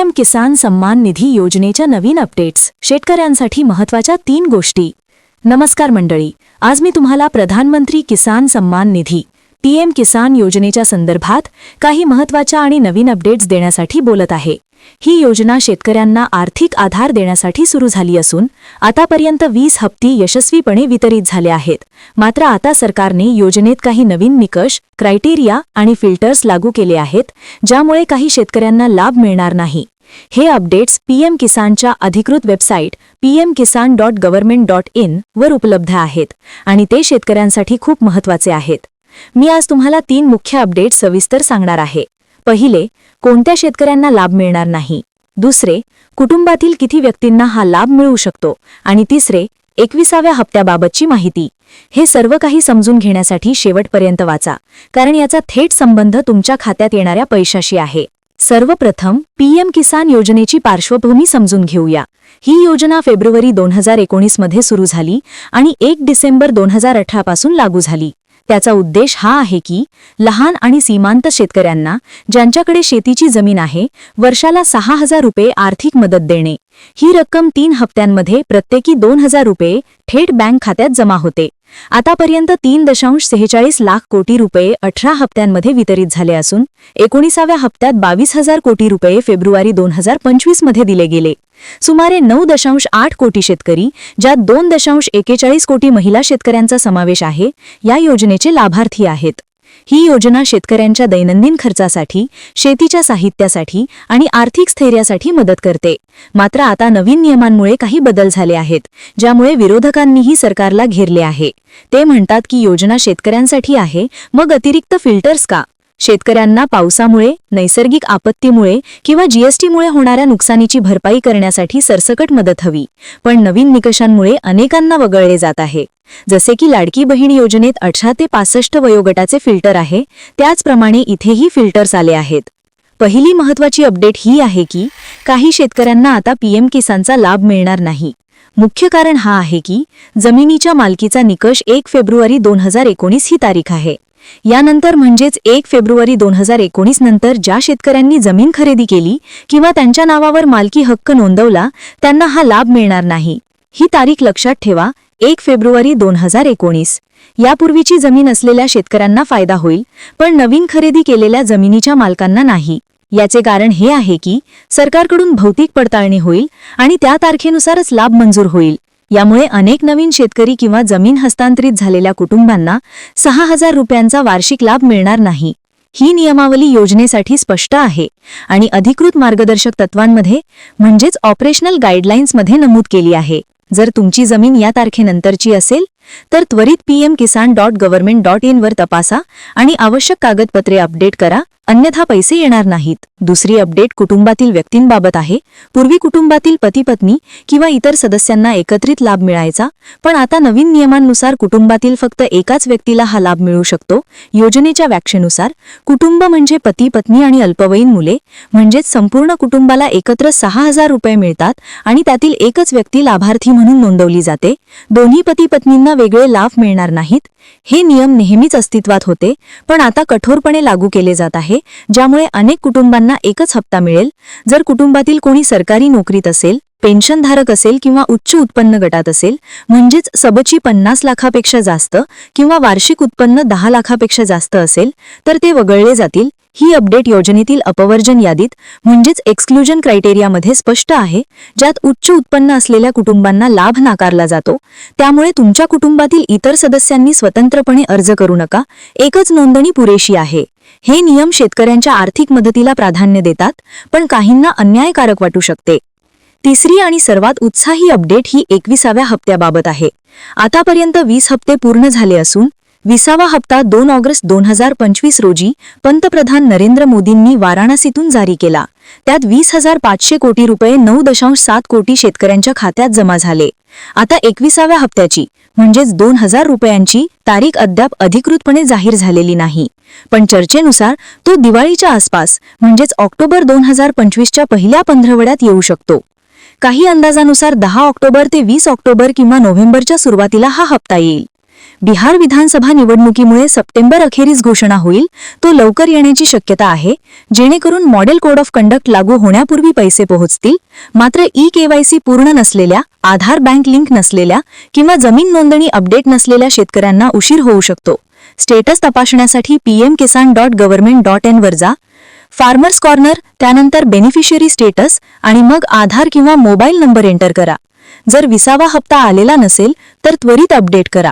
PM किसान सन्मान निधी योजनेच्या नवीन updates. शेतकऱ्यांसाठी महत्त्वाच्या तीन गोष्टी. नमस्कार मंडळी. आज मी तुम्हाला प्रधानमंत्री किसान सन्मान निधी पीएम किसान योजनेच्या संदर्भात काही महत्त्वाच्या आणि नवीन अपडेट्स देण्यासाठी बोलत आहे. ही योजना शेतकऱ्यांना आर्थिक आधार देण्यासाठी सुरू झाली असून आतापर्यंत वीस हप्ती यशस्वीपणे वितरित झाले आहेत. मात्र आता सरकारने योजनेत काही नवीन निकष क्रायटेरिया आणि फिल्टर्स लागू केले आहेत ज्यामुळे काही शेतकऱ्यांना लाभ मिळणार नाही. हे अपडेट्स पीएम किसानच्या अधिकृत website PM Kisan dot government dot in वर उपलब्ध आहेत आणि ते शेतकऱ्यांसाठी खूप महत्त्वाचे आहेत. मी आज तुम्हाला तीन मुख्य अपडेट्स सविस्तर सांगणार आहे. पहिले कोणत्या शेतकऱ्यांना लाभ मिळणार नाही? दुसरे कुटुंबातील किती व्यक्तींना हा लाभ मिळू शकतो? आणि तिसरे एकविसाव्या हप्त्याबाबतची माहिती. हे सर्व काही समजून घेण्यासाठी शेवटपर्यंत वाचा कारण याचा थेट संबंध तुमच्या खात्यात येणाऱ्या पैशाशी आहे. सर्वप्रथम पीएम किसान योजनेची पार्श्वभूमी समजून घेऊया. ही योजना फेब्रुवारी दोन हजार एकोणीसमध्ये सुरू झाली आणि एक डिसेंबर दोन हजार अठरापासून लागू झाली. त्याचा उद्देश हा आहे की लहान आणि सीमांत शेतकऱ्यांना ज्यांच्याकडे शेतीची जमीन आहे वर्षाला सहा हजार रुपये आर्थिक मदत देणे. ही रक्कम तीन हप्त्यांमध्ये प्रत्येकी दोन हजार रुपये थेट बँक खात्यात जमा होते. आतापर्यंत तीन दशांश सेहेचाळीस लाख कोटी रुपये अठरा हप्त्यांमध्ये वितरित झाले असून एकोणीसाव्या हप्त्यात बावीस हजार कोटी रुपये फेब्रुवारी दोन हजार पंचवीसमध्ये दिले गेले. सुमारे नऊ दशांश आठ कोटी शेतकरी ज्यात दोन दशांश एकेचाळीस कोटी महिला शेतकऱ्यांचा समावेश आहे या योजनेचे लाभार्थी आहेत. ही योजना शेतकऱ्यांच्या दैनंदिन खर्चासाठी शेतीच्या साहित्यासाठी आणि आर्थिक स्थैर्यासाठी मदत करते. मात्र आता नवीन नियमांमुळे काही बदल झाले आहेत ज्यामुळे विरोधकांनीही सरकारला घेरले आहे. ते म्हणतात की योजना शेतकऱ्यांसाठी आहे मग अतिरिक्त फिल्टर्स का? शेतकऱ्यांना पावसामुळे नैसर्गिक आपत्तीमुळे किंवा जीएसटीमुळे होणाऱ्या नुकसानीची भरपाई करण्यासाठी सरसकट मदत हवी. पण नवीन निकषांमुळे अनेकांना वगळले जात आहे. जसे की लाडकी बहीण योजनेत अठरा ते पासष्ट वयोगटाचे फिल्टर आहे त्याचप्रमाणे इथेही फिल्टर्स आले आहेत. पहिली महत्वाची अपडेट ही आहे की काही शेतकऱ्यांना आता पीएम किसानचा लाभ मिळणार नाही. मुख्य कारण हा आहे की जमिनीच्या मालकीचा निकष एक फेब्रुवारी दोन हजार एकोणीस ही तारीख आहे. यानंतर म्हणजेच एक फेब्रुवारी दोन हजार एकोणीस नंतर ज्या शेतकऱ्यांनी जमीन खरेदी केली किंवा त्यांच्या नावावर मालकी हक्क नोंदवला त्यांना हा लाभ मिळणार नाही. ही तारीख लक्षात ठेवा एक फेब्रुवारी दोन हजार एकोणीस. यापूर्वीची जमीन असलेल्या शेतकऱ्यांना फायदा होईल पण नवीन खरेदी केलेल्या जमिनीच्या मालकांना नाही. याचे कारण हे आहे की सरकारकडून भौतिक पडताळणी होईल आणि त्या तारखेनुसारच लाभ मंजूर होईल. यामुळे अनेक नवीन शेतकरी किंवा जमीन हस्तांतरित झालेल्या कुटुंबांना सहा हजार रुपयांचा वार्षिक लाभ मिळणार नाही. ही नियमावली योजनेसाठी स्पष्ट आहे आणि अधिकृत मार्गदर्शक तत्वांमध्ये म्हणजेच ऑपरेशनल गाईडलाईन्समध्ये नमूद केली आहे. जर तुमची जमीन या तारखेनंतरची असेल तर त्वरित PM Kisan dot government dot इनवर तपासा आणि आवश्यक कागदपत्रे अपडेट करा. अन्यथा पैसे येणार नाहीत. दुसरी अपडेट कुटुंबातील व्यक्तींबाबत आहे. पूर्वी कुटुंबातील पती पत्नी किंवा इतर सदस्यांना एकत्रित लाभ मिळायचा पण आता नवीन नियमांनुसार कुटुंबातील फक्त एकाच व्यक्तीला हा लाभ मिळू शकतो. योजनेच्या व्याख्येनुसार कुटुंब म्हणजे पती पत्नी आणि अल्पवयीन मुले म्हणजेच संपूर्ण कुटुंबाला एकत्र सहा हजार रुपये मिळतात आणि त्यातील एकच व्यक्ती लाभार्थी म्हणून नोंदवली जाते. दोन्ही पती पत्नींना वेगळे लाभ मिळणार नाहीत. हे नियम नेहमीच अस्तित्वात होते पण आता कठोरपणे लागू केले जात आहे. ज्यामुळे अनेक कुटुंबांना एकच हप्ता मिळेल. जर कुटुंबातील कोणी सरकारी नोकरीत असेल पेन्शनधारक असेल किंवा उच्च उत्पन्न गटात असेल म्हणजेच सबची पन्नास लाखापेक्षा जास्त किंवा वार्षिक उत्पन्न दहा लाखापेक्षा जास्त असेल तर ते वगळले जातील. ही अपडेट योजनेतील अपवर्जन यादीत म्हणजेच एक्सक्लुजन क्रायटेरियामध्ये स्पष्ट आहे ज्यात उच्च उत्पन्न असलेल्या कुटुंबांना लाभ नाकारला जातो. त्यामुळे तुमच्या कुटुंबातील इतर सदस्यांनी स्वतंत्रपणे अर्ज करू नका. एकच नोंदणी पुरेशी आहे. हे नियम शेतकऱ्यांच्या आर्थिक मदतीला प्राधान्य देतात पण काहींना अन्यायकारक वाटू शकते. तिसरी आणि सर्वात उत्साही अपडेट ही एकविसाव्या हप्त्याबाबत आहे. आतापर्यंत वीस हप्ते पूर्ण झाले असून विसावा हप्ता दोन ऑगस्ट दोन हजार पंचवीस रोजी पंतप्रधान नरेंद्र मोदींनी वाराणसीतून जारी केला. त्यात वीस हजार पाचशे कोटी रुपये नऊ दशांश सात कोटी शेतकऱ्यांच्या खात्यात जमा झाले. आता एकविसाव्या हप्त्याची म्हणजेच दोन हजार रुपयांची तारीख अद्याप अधिकृतपणे जाहीर झालेली नाही. पण चर्चेनुसार तो दिवाळीच्या आसपास म्हणजेच ऑक्टोबर दोन हजार पंचवीसच्या पहिल्या पंधरवड्यात येऊ शकतो. काही अंदाजानुसार दहा ऑक्टोबर ते वीस ऑक्टोबर किंवा नोव्हेंबरच्या सुरुवातीला हा हप्ता येईल. बिहार विधानसभा निवडणुकीमुळे सप्टेंबर अखेरीस घोषणा होईल तो लवकर येण्याची शक्यता आहे जेणेकरून मॉडेल कोड ऑफ कंडक्ट लागू होण्यापूर्वी पैसे पोहोचतील. मात्र ई केवायसी पूर्ण नसलेल्या आधार बँक लिंक नसलेल्या किंवा जमीन नोंदणी अपडेट नसलेल्या शेतकऱ्यांना उशीर होऊ शकतो. स्टेटस तपासण्यासाठी PM Kisan dot government dot in वर जा. फार्मर्स कॉर्नर त्यानंतर बेनिफिशियरी स्टेटस आणि मग आधार किंवा मोबाईल नंबर एंटर करा. जर विसावा हप्ता आलेला नसेल तर त्वरित अपडेट करा.